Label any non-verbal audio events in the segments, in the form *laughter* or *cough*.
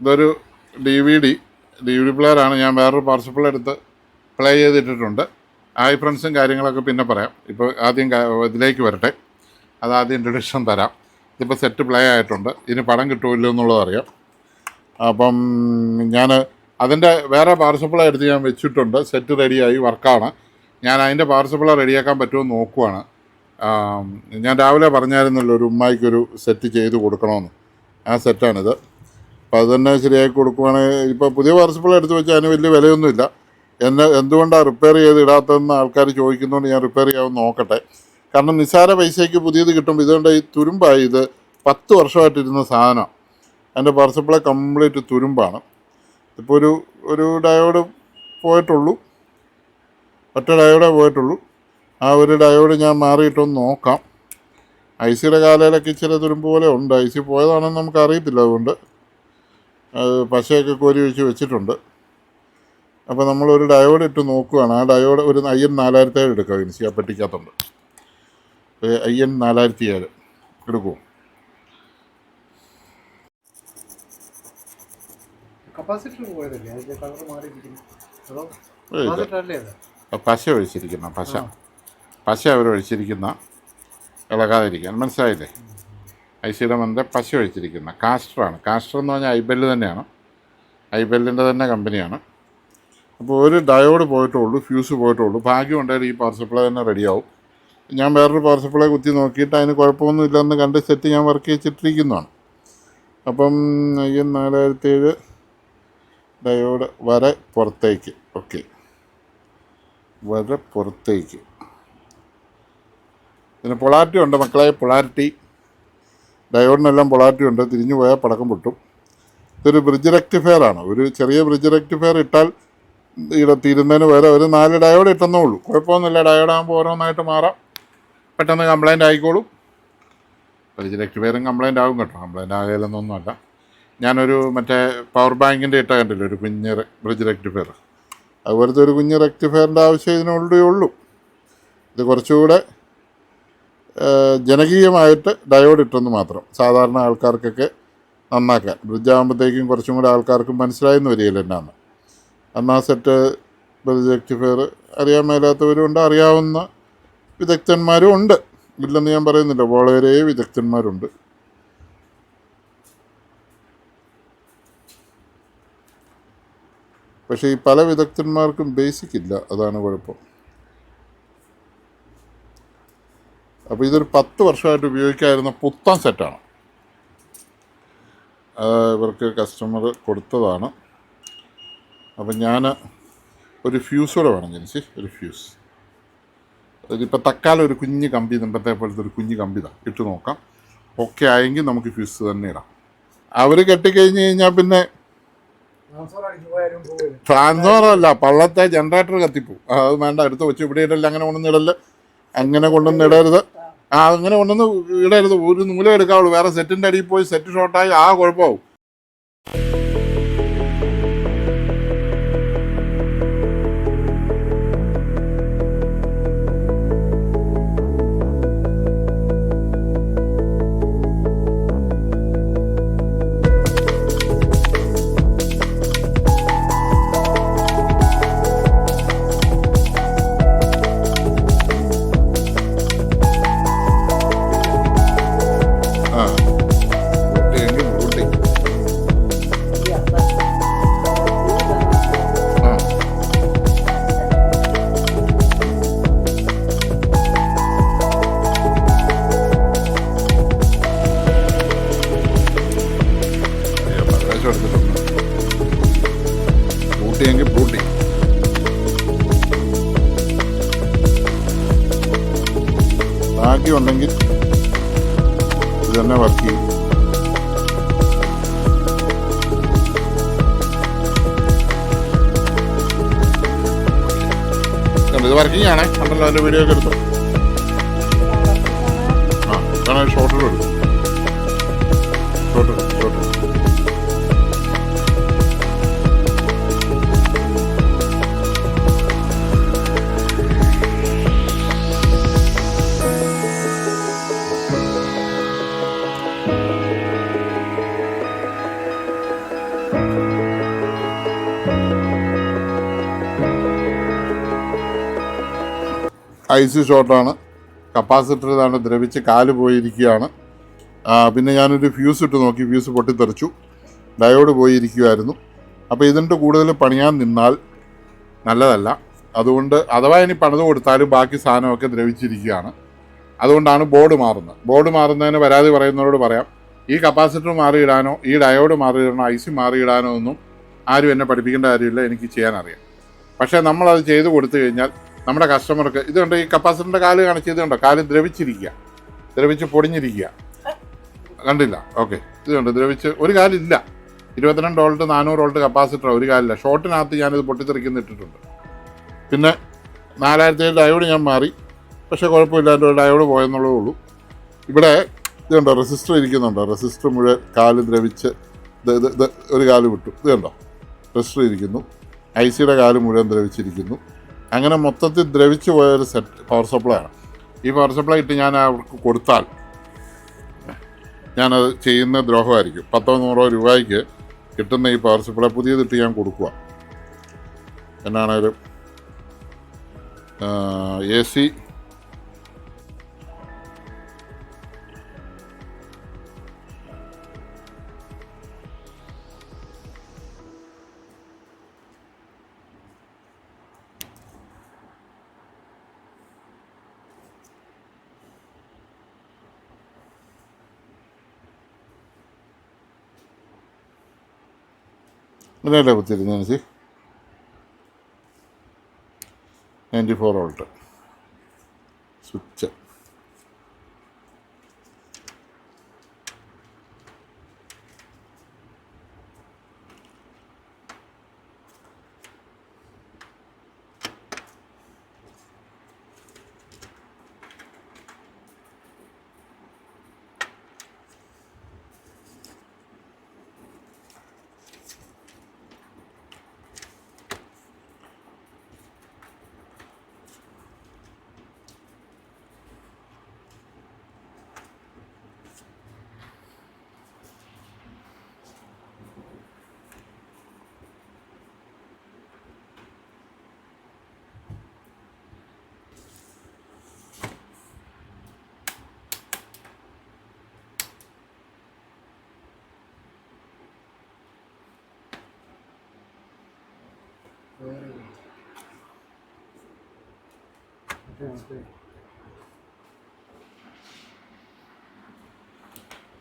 ഇതൊരു D V D D V D പ്ലെയറാണ് ഞാൻ വേറൊരു പാർസിപ്പിൾ എടുത്ത് പ്ലേ ചെയ്തിട്ടിട്ടുണ്ട്. ആ ഫ്രണ്ട്സും കാര്യങ്ങളൊക്കെ പിന്നെ പറയാം. ഇപ്പോൾ ആദ്യം ഇതിലേക്ക് വരട്ടെ. അത് ആദ്യം ഇൻട്രൊഡക്ഷൻ തരാം. ഇതിപ്പോൾ സെറ്റ് പ്ലേ ആയിട്ടുണ്ട്. ഇനി പടം കിട്ടുമല്ലോ എന്നുള്ളത് അറിയാം. അപ്പം ഞാൻ അതിന്റെ വേറെ പാർസിപ്പിൾ എടുത്ത് ഞാൻ വെച്ചിട്ടുണ്ട്. സെറ്റ് റെഡിയായി വർക്കാണ് ഞാൻ അതിന്റെ പാർസിപ്പിൾ റെഡിയാക്കാൻ പറ്റുമോ നോക്കുവാണ്. ഞാൻ രാവിലെ പറഞ്ഞായിരുന്നല്ലോ ഒരു ഉമ്മായിക്കൊരു സെറ്റ് ചെയ്ത് കൊടുക്കണമെന്ന്. ആ സെറ്റാണിത് അപ്പോൾ അത് തന്നെ ശരിയാക്കി കൊടുക്കുവാണെങ്കിൽ ഇപ്പോൾ പുതിയ പാർസപ്പിൾ എടുത്ത് വെച്ചാൽ അതിന് വലിയ വിലയൊന്നുമില്ല. എന്നെ എന്തുകൊണ്ടാണ് റിപ്പയർ ചെയ്ത് ഇടാത്തതെന്ന് ആൾക്കാർ ചോദിക്കുന്നതുകൊണ്ട് ഞാൻ റിപ്പയർ ചെയ്യാമെന്ന് നോക്കട്ടെ. കാരണം നിസ്സാര പൈസയ്ക്ക് പുതിയത് കിട്ടും ഇതുകൊണ്ട് ഈ തുരുമ്പായി ഇത് പത്ത് വർഷമായിട്ടിരുന്ന സാധനം. എന്റെ പാർസപ്പിളെ കംപ്ലീറ്റ് തുരുമ്പാണ്. ഇപ്പോൾ ഒരു ഒരു ഡയോഡ് പോയിട്ടുള്ളൂ. ഒറ്റ ഡയോഡേ പോയിട്ടുള്ളൂ. ആ ഒരു ഡയോഡ് ഞാൻ മാറിയിട്ടൊന്ന് നോക്കാം. ഐ സിയുടെ കാലയിലൊക്കെ ഇച്ചിരി തുരുമ്പ് പോലെ ഉണ്ട്. ഐ സി പോയതാണെന്ന് നമുക്ക് അറിയത്തില്ല അതുകൊണ്ട്. അത് പശയൊക്കെ കോരി ഒഴിച്ച് വെച്ചിട്ടുണ്ട്. അപ്പോൾ നമ്മളൊരു ഡയോഡ് ഇട്ട് നോക്കുകയാണ് ആ ഡയോഡ് ഒരു ഐ എൻ നാലായിരത്തി ഏഴ് എടുക്കാം. ഇൻസി ആ പെട്ടിക്കകത്തുണ്ട് ഐ എൻ നാലായിരത്തി ഏഴ് എടുക്കും പശ ഒഴിച്ചിരിക്കുന്ന പശ. പശ അവർ ഒഴിച്ചിരിക്കുന്ന ഇളകാതിരിക്കാൻ. മനസ്സിലായില്ലേ? ഐസിയുടെ മന്ദ പശ ഒഴിച്ചിരിക്കുന്ന കാസ്റ്ററാണ് കാസ്റ്റർ എന്ന് പറഞ്ഞാൽ ഐബെല്ല് തന്നെയാണ്. ഐബെല്ലിന്റെ തന്നെ കമ്പനിയാണ്. അപ്പോൾ ഒരു ഡയോഡ് പോയിട്ടുള്ളൂ ഫ്യൂസ് പോയിട്ടുള്ളൂ. ഭാഗ്യം ഉണ്ടായിട്ട് ഈ പവർ സപ്ലൈ തന്നെ റെഡിയാവും. ഞാൻ വേറൊരു പവർ സപ്ലൈ കുത്തി നോക്കിയിട്ട് അതിന് കുഴപ്പമൊന്നും ഇല്ലെന്ന് കണ്ട് സെറ്റ് ഞാൻ വർക്ക് ചെയ്തിട്ടിരിക്കുന്നതാണ്. അപ്പം ഈ നാലായിരത്തി ഏഴ് ഡയോഡ് വരെ പുറത്തേക്ക്. ഓക്കെ വരെ പുറത്തേക്ക്. പിന്നെ പൊളാരിറ്റി ഉണ്ട് മക്കളെ പൊളാരിറ്റി. ഡയോഡിനെല്ലാം പൊളാരിറ്റി ഉണ്ട് തിരിഞ്ഞു പോയാൽ പടക്കം പൊട്ടും. ഇതൊരു ബ്രിഡ്ജ് റെക്ടിഫയർ ആണ്. ഒരു ചെറിയ ബ്രിഡ്ജ് റെക്ടിഫയർ ഇട്ടാൽ തീരുന്നതിന് വരെ ഒരു നാല് ഡയോഡ് ഇട്ടെന്നേ ഉള്ളൂ. കുഴപ്പമൊന്നുമില്ല ഡയോഡ് ആകുമ്പോൾ ഓരോന്നായിട്ട് മാറാം. പെട്ടെന്ന് കംപ്ലൈന്റ് ആയിക്കോളും. ബ്രിഡ്ജ് റെക്ടിഫയറും കംപ്ലൈന്റ് ആകും കേട്ടോ. കംപ്ലൈന്റ് ആകലെന്നൊന്നുമല്ല. ഞാനൊരു മറ്റേ പവർ ബാങ്കിന്റെ ഇട്ട കണ്ടില്ല? ഒരു കുഞ്ഞ് ബ്രിഡ്ജ് റെക്ടിഫയർ അതുപോലത്തെ ഒരു കുഞ്ഞ് റെക്ടിഫയറിന്റെ ആവശ്യം ഇതിനുള്ളേ ഉള്ളൂ. ഇത് കുറച്ചുകൂടെ ജനകീയമായിട്ട് ഡയോഡ് ഇട്ടെന്ന് മാത്രം. സാധാരണ ആൾക്കാർക്കൊക്കെ നന്നാക്കാൻ. ബ്രിഡ്ജ് ആകുമ്പോഴത്തേക്കും കുറച്ചും കൂടെ ആൾക്കാർക്ക് മനസ്സിലായെന്ന് വരികയില്ല എന്നാണ്. എന്നാ സെറ്റ് ബ്രിഡ്ജ് റെക്ടിഫയർ അറിയാൻ മേലാത്തവരും ഉണ്ട് അറിയാവുന്ന വിദഗ്ധന്മാരും ഉണ്ട്. ഇല്ലെന്ന് ഞാൻ പറയുന്നില്ല വളരെ വിദഗ്ധന്മാരുണ്ട്. പക്ഷേ ഈ പല വിദഗ്ധന്മാർക്കും ബേസിക് ഇല്ല. അതാണ് കുഴപ്പം. അപ്പോൾ ഇതൊരു പത്ത് വർഷമായിട്ട് ഉപയോഗിക്കാതിരുന്ന പുത്തൻ സെറ്റാണ് ഇവർക്ക് കസ്റ്റമർ കൊടുത്തതാണ്. അപ്പം ഞാൻ ഒരു ഫ്യൂസ് കൂടെ വേണം ജനിച്ച് ഒരു ഫ്യൂസ് ഇതിപ്പോൾ തക്കാലം ഒരു കുഞ്ഞ് കമ്പി മുമ്പത്തെ പോലത്തെ ഒരു കുഞ്ഞ് കമ്പി ഇതാ ഇട്ട് നോക്കാം. ഓക്കെ ആയെങ്കിൽ നമുക്ക് ഫ്യൂസ് തന്നെ ഇടാം. അവർ കെട്ടിക്കഴിഞ്ഞ് കഴിഞ്ഞാൽ പിന്നെ ട്രാൻസ്ഫോർ അല്ല പള്ളത്തെ ജനറേറ്റർ കത്തിപ്പോവും അത് വേണ്ട അടുത്ത് വെച്ച് ഇവിടെ ഇടല്ല അങ്ങനെ കൊണ്ടൊന്നും ഇടല്ല അങ്ങനെ കൊണ്ടൊന്നും ഇടരുത്. ആ അങ്ങനെ കൊണ്ടൊന്നും ഇടരുത്. ഒരു നൂലെടുക്കാവുള്ളൂ വേറെ സെറ്റിന്റെ അടിയിൽ പോയി സെറ്റ് ഷോർട്ടായി ആ കുഴപ്പമാവും. പരവേശം എടുത്തിട്ടുണ്ട്. പൂട്ടിയെങ്കിൽ പൂട്ടി. ഭാഗ്യമുണ്ടെങ്കിൽ ഇത് തന്നെ വർക്ക് ചെയ്യും. ഇത് വർക്കിംഗ് ആണേ കണ്ടല്ലോ അതിന്റെ വീഡിയോ ഒക്കെ എടുത്തു. ആ ഇതാണ് short short short I C ഷോർട്ടാണ് capacitor ഇതാണ് ദ്രവിച്ച് കാൽ പോയിരിക്കുകയാണ്. പിന്നെ ഞാനൊരു ഫ്യൂസ് ഇട്ട് നോക്കി ഫ്യൂസ് പൊട്ടിത്തെറിച്ചു. ഡയോഡ് പോയിരിക്കുമായിരുന്നു അപ്പോൾ ഇതിന്റെ കൂടുതൽ പണിയാൻ നിന്നാൽ നല്ലതല്ല. അതുകൊണ്ട് അഥവാ ഇനി പണിത് കൊടുത്താലും ബാക്കി സാധനമൊക്കെ ദ്രവിച്ചിരിക്കുകയാണ്. അതുകൊണ്ടാണ് ബോർഡ് മാറുന്നത്. ബോർഡ് മാറുന്നതിന് പരാതി പറയുന്നവരോട് പറയാം. ഈ കപ്പാസിറ്റർ മാറിയിടാനോ ഈ ഡയോഡ് മാറിയിടാനോ ഐ സി മാറിയിടാനോ ഒന്നും ആരും എന്നെ പഠിപ്പിക്കേണ്ട കാര്യമില്ല എനിക്ക് ചെയ്യാനറിയാം. പക്ഷേ നമ്മളത് ചെയ്ത് കൊടുത്തു കഴിഞ്ഞാൽ നമ്മുടെ കസ്റ്റമർക്ക് ഇതുണ്ട് ഈ കപ്പാസിറ്ററിന്റെ കാൽ കാണിച്ച് ചെയ്തുകൊണ്ടോ കണ്ടോ? കാൽ ദ്രവിച്ചിരിക്കുക. ദ്രവിച്ച് പൊടിഞ്ഞിരിക്കുക. കണ്ടില്ല? ഓക്കെ. ഇതുണ്ട് ദ്രവിച്ച് ഒരു കാലില്ല. ഇരുപത്തിരണ്ട് വോൾട്ട് നാനൂറ് വോൾട്ട് കപ്പാസിറ്റർ ഒരു കാലില്ല. ഷോർട്ടിനകത്ത് ഞാനിത് പൊട്ടിത്തെറിക്കുന്ന ഇട്ടിട്ടുണ്ട്. പിന്നെ നാലായിരത്തി ഡയോഡ് ഞാൻ മാറി. പക്ഷേ കുഴപ്പമില്ലാണ്ട് ഒരു ഡയോഡ് പോയെന്നുള്ളതേ ഉള്ളൂ. ഇവിടെ ഇത് കണ്ടോ റെസിസ്റ്റർ ഇരിക്കുന്നുണ്ടോ. റെസിസ്റ്റർ മുഴുവൻ കാൽ ദ്രവിച്ച് ഒരു കാൽ വിട്ടു. ഇത് കണ്ടോ റെസിസ്റ്റർ ഇരിക്കുന്നു. ഐ സിയുടെ കാൽ മുഴുവൻ ദ്രവിച്ചിരിക്കുന്നു. അങ്ങനെ മൊത്തത്തിൽ ദ്രവിച്ചു പോയ ഒരു സെറ്റ് പവർ സപ്ലൈ ആണ്. ഈ പവർ സപ്ലൈ ഇട്ട് ഞാൻ അവർക്ക് കൊടുത്താൽ ഞാനത് ചെയ്യുന്ന ദ്രോഹമായിരിക്കും. പത്തോ നൂറോ രൂപയ്ക്ക് കിട്ടുന്ന ഈ പവർ സപ്ലൈ പുതിയതിട്ട് ഞാൻ കൊടുക്കുക എന്നാണേലും എ സി ഇതിനല്ലേ കുത്തിരുന്നു C ninety four volt. Switch.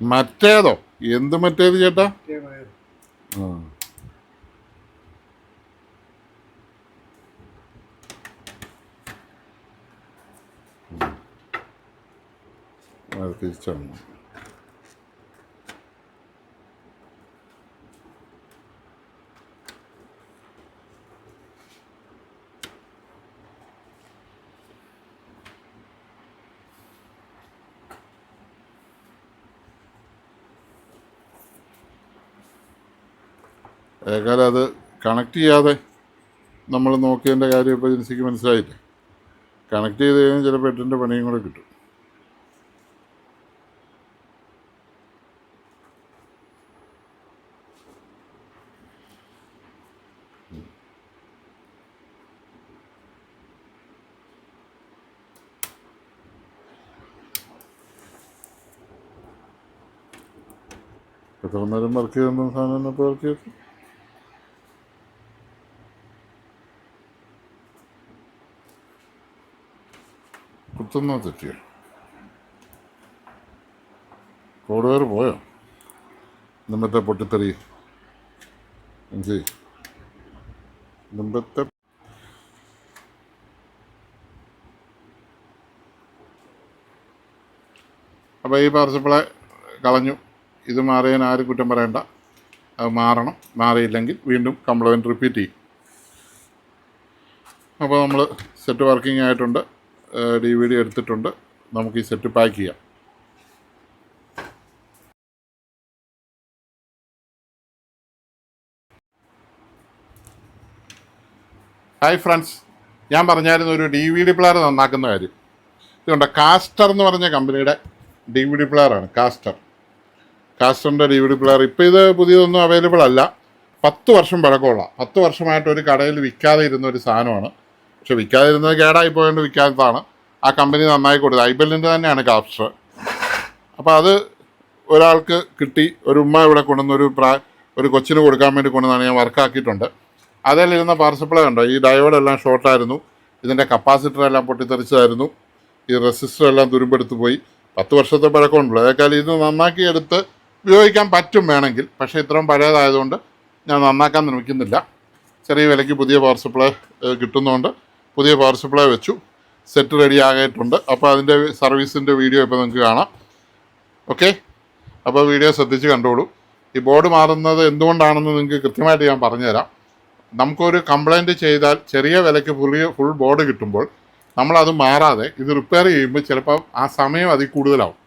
മറ്റേതോ? എന്ത് മറ്റേത് ചേട്ടാ? ആ. അത് ഏകാലം അത് കണക്ട് ചെയ്യാതെ നമ്മൾ നോക്കിയതിന്റെ കാര്യം ഇപ്പോൾ ജിൻസിക്ക് മനസ്സിലായില്ലേ. കണക്ട് ചെയ്ത് കഴിഞ്ഞാൽ ചിലപ്പോൾ എട്ടിന്റെ പണിയും കൂടെ കിട്ടും. എത്ര നേരം വർക്ക് ചെയ്യുന്ന സാധനം ഇപ്പോൾ വർക്ക് ചെയ്തു? കുത്തുന്ന തെറ്റിയോ കോടുകാർ പോയോ? മുമ്പത്തെ പൊട്ടിത്തെറി. മനസ്സി മുമ്പത്തെ അപ്പോൾ ഈ പാർസപ്പിളെ കളഞ്ഞു. ഇത് മാറിയാൻ ആരും കുറ്റം പറയണ്ട. അത് മാറണം. മാറിയില്ലെങ്കിൽ വീണ്ടും കംപ്ലൈന്റ് റിപ്പീറ്റ് ചെയ്യും. അപ്പോൾ നമ്മൾ സെറ്റ് വർക്കിംഗ് ആയിട്ടുണ്ട്. ഡി വി ഡി എടുത്തിട്ടുണ്ട്. നമുക്ക് ഈ സെറ്റ് പാക്ക് ചെയ്യാം. ഹായ് ഫ്രണ്ട്സ് ഞാൻ പറഞ്ഞായിരുന്നു ഒരു ഡി വി ഡി പ്ലെയർ നന്നാക്കുന്ന കാര്യം. ഇതുകൊണ്ട് കാസ്റ്റർ എന്ന് പറഞ്ഞ കമ്പനിയുടെ ഡി വി ഡി പ്ലെയറാണ് കാസ്റ്റർ കാസ്റ്ററിന്റെ ഡി വി ഡി പ്ലെയർ ഇപ്പോൾ ഇത് പുതിയതൊന്നും അവൈലബിൾ അല്ല. പത്ത് വർഷം പഴക്കമുള്ള പത്ത് വർഷമായിട്ട് ഒരു കടയിൽ വിൽക്കാതെ ഇരുന്ന ഒരു സാധനമാണ്. പക്ഷെ വിൽക്കാതിരുന്നത് കേടായി പോയതുകൊണ്ട് വിൽക്കാത്തതാണ്. ആ കമ്പനി നന്നായി കൊടുത്തത്. ഐബലിന്റെ തന്നെയാണ് കാപ്സ്റ്റർ. അപ്പോൾ അത് ഒരാൾക്ക് കിട്ടി ഒരു ഉമ്മ ഇവിടെ കൊണ്ടുവന്ന് ഒരു പ്രാ ഒരു കൊച്ചിന് കൊടുക്കാൻ വേണ്ടി കൊണ്ടുവന്നാണ് ഞാൻ വർക്കാക്കിയിട്ടുണ്ട് അതിലിരുന്ന പാർസപ്പിളെ കണ്ടോ? ഈ ഡയോഡ് എല്ലാം ഷോർട്ടായിരുന്നു ഇതിന്റെ കപ്പാസിറ്റർ എല്ലാം പൊട്ടിത്തെറിച്ചതായിരുന്നു. ഈ റെസിസ്റ്റർ എല്ലാം തുരുമ്പെടുത്ത് പോയി. പത്ത് വർഷത്തെ പഴക്കമുണ്ടല്ലോ. അതേക്കാൾ ഇത് നന്നാക്കി എടുത്ത് ഉപയോഗിക്കാൻ പറ്റും വേണമെങ്കിൽ. പക്ഷേ ഇത്രയും പഴയതായതുകൊണ്ട് ഞാൻ നന്നാക്കാൻ ശ്രമിക്കുന്നില്ല ചെറിയ വിലയ്ക്ക് പുതിയ പവർ സപ്ലൈ കിട്ടുന്നതുകൊണ്ട് പുതിയ പവർ സപ്ലൈ വെച്ചു. സെറ്റ് റെഡി ആകായിട്ടുണ്ട്. അപ്പോൾ അതിന്റെ സർവീസിന്റെ വീഡിയോ ഇപ്പോൾ നിങ്ങൾക്ക് കാണാം. ഓക്കെ അപ്പോൾ വീഡിയോ ശ്രദ്ധിച്ച് കണ്ടോളൂ. ഈ ബോർഡ് മാറുന്നത് എന്തുകൊണ്ടാണെന്ന് നിങ്ങൾക്ക് കൃത്യമായിട്ട് ഞാൻ പറഞ്ഞുതരാം. നമുക്കൊരു കംപ്ലൈന്റ് ചെയ്താൽ ചെറിയ വിലയ്ക്ക് പുതിയ ഫുൾ ബോർഡ് കിട്ടുമ്പോൾ നമ്മളത് മാറാതെ ഇത് റിപ്പയർ ചെയ്യുമ്പോൾ ചിലപ്പോൾ ആ സമയം അതിൽ കൂടുതലാവും.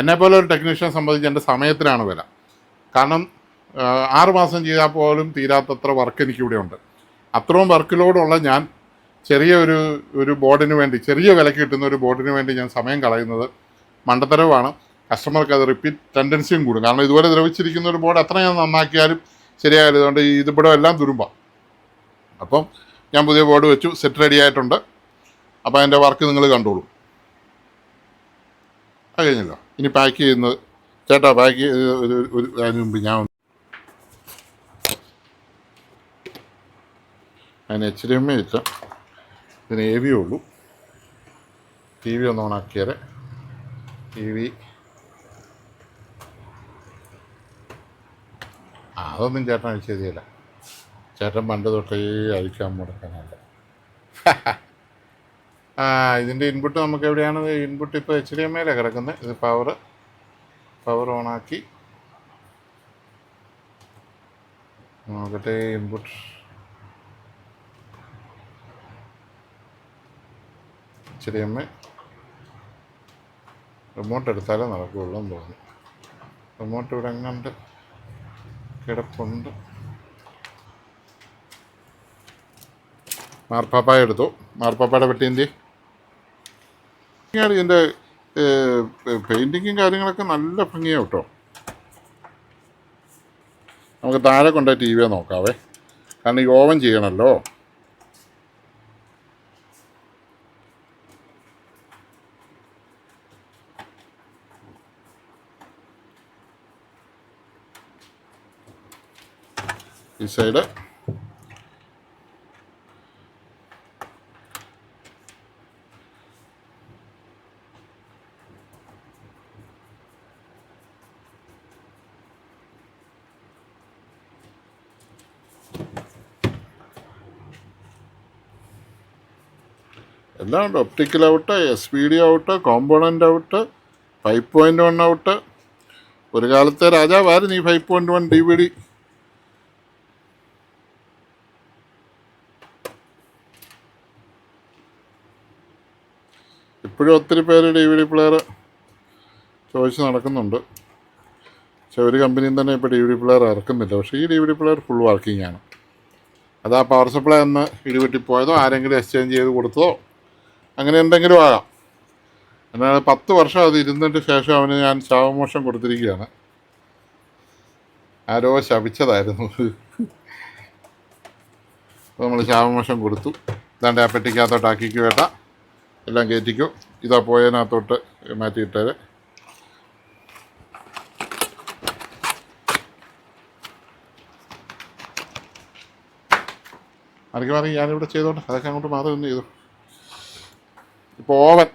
എന്നെപ്പോലെ ഒരു ടെക്നീഷ്യനെ സംബന്ധിച്ച് എന്റെ സമയത്തിനാണ് വില. കാരണം ആറുമാസം ആറ് മാസം ചെയ്താൽ പോലും തീരാത്തത്ര വർക്ക് എനിക്കിവിടെ ഉണ്ട് അത്രയും വർക്ക് ലോഡുള്ള ഞാൻ ചെറിയ ഒരു ഒരു ബോർഡിന് വേണ്ടി ചെറിയ വിലക്ക് കിട്ടുന്ന ഒരു ബോർഡിന് വേണ്ടി ഞാൻ സമയം കളയുന്നത് മണ്ടത്തരവാണ് കസ്റ്റമർക്ക് അത് റിപ്പീറ്റ് ടെൻഡൻസിയും കൂടും. കാരണം ഇതുപോലെ ദ്രവിച്ചിരിക്കുന്ന ഒരു ബോർഡ് എത്ര ഞാൻ നന്നാക്കിയാലും ശരിയായാലും അതുകൊണ്ട് ഇതിവിടെ എല്ലാം തുരുമ്പാം. അപ്പം ഞാൻ പുതിയ ബോർഡ് വെച്ചു. സെറ്റ് റെഡി ആയിട്ടുണ്ട്. അപ്പോൾ അതിന്റെ വർക്ക് നിങ്ങൾ കണ്ടോളൂ. അത് കഴിഞ്ഞല്ലോ. ഇനി പാക്ക് ചെയ്യുന്നത്. ചേട്ടാ പാക്ക് ചെയ്ത് ഒരു ഒരു അതിന് മുമ്പ് ഞാൻ അതിന് എച്ച് ഡി എം ഐ ഇല്ല ഇതിന് എ വി ഉള്ളൂ. ടി വി ഒന്ന് ഓണാക്കിയാൽ ടി വി അതൊന്നും ചേട്ടൻ അഴിച്ചു ചെയ്തില്ല ചേട്ടൻ പണ്ട് തൊട്ടേ അഴിക്കാൻ മുടക്കാനല്ല. *laughs* ഇതിന്റെ ഇൻപുട്ട് നമുക്ക് എവിടെയാണ്? ഇൻപുട്ട് ഇപ്പോൾ എച്ച് ഡി എം എയിലാണ് കിടക്കുന്നത് ഇത് പവർ പവർ ഓണാക്കി നോക്കട്ടെ ഇൻപുട്ട് ഡി റിമോട്ട് എടുത്താലേ നടക്കുകയുള്ളൂ എന്ന് റിമോട്ട് ഇവിടെ എങ്ങാണ്ട് കിടപ്പുണ്ട്. മാർപ്പാപ്പായ എടുത്തു. മാർപ്പാപ്പയുടെ പെട്ടി എന്തി ഇതിന്റെ പെയിന്റിങ്ങും കാര്യങ്ങളൊക്കെ നല്ല ഭംഗിയാണ് കേട്ടോ. നമുക്ക് താഴെ കൊണ്ടുപോയി ടി വി നോക്കാവേ. കാരണം ഈ ഓവൻ ചെയ്യണമല്ലോ ഈ സൈഡ് എല്ലാം ഉണ്ട് optical out S P D out component out five point one out ഒരു കാലത്തെ രാജാവായിരുന്നു ഈ five point one D V D ഇപ്പോഴും ഒത്തിരി പേര് ഡി വി ഡി പ്ലെയർ ചോദിച്ച് നടക്കുന്നുണ്ട്. പക്ഷെ ഒരു കമ്പനിയും തന്നെ ഇപ്പോൾ ഡി വി ഡി പ്ലെയർ ഇറക്കുന്നില്ല. പക്ഷേ ഈ D V D player full working ആണ്. അത് ആ പവർ സപ്ലൈ ഒന്ന് ഇടിവെട്ടി പോയതോ ആരെങ്കിലും എക്സ്ചേഞ്ച് ചെയ്ത് കൊടുത്തതോ അങ്ങനെ എന്തെങ്കിലും ആകാം. എന്നാൽ പത്ത് വർഷം അത് ഇരുന്നിട്ട് ശേഷം അവന് ഞാൻ ശവമോഷം കൊടുത്തിരിക്കുകയാണ്. ആരോ ശപിച്ചതായിരുന്നു. നമ്മൾ ശാപമോഷം കൊടുത്തു. ഇതാണ്ട് ആ പെട്ടിക്കകത്തോട്ട് ആക്കിക്കോ വേട്ട എല്ലാം കയറ്റിക്കോ. ഇതാ പോയതിനകത്തോട്ട് മാറ്റിയിട്ടേരെ ആർക്ക് മാറി ഞാനിവിടെ ചെയ്തോട്ടെ അതൊക്കെ അങ്ങോട്ട് മാറി നിന്ന് ചെയ്തു. ഇപ്പോൾ ഓവൻ.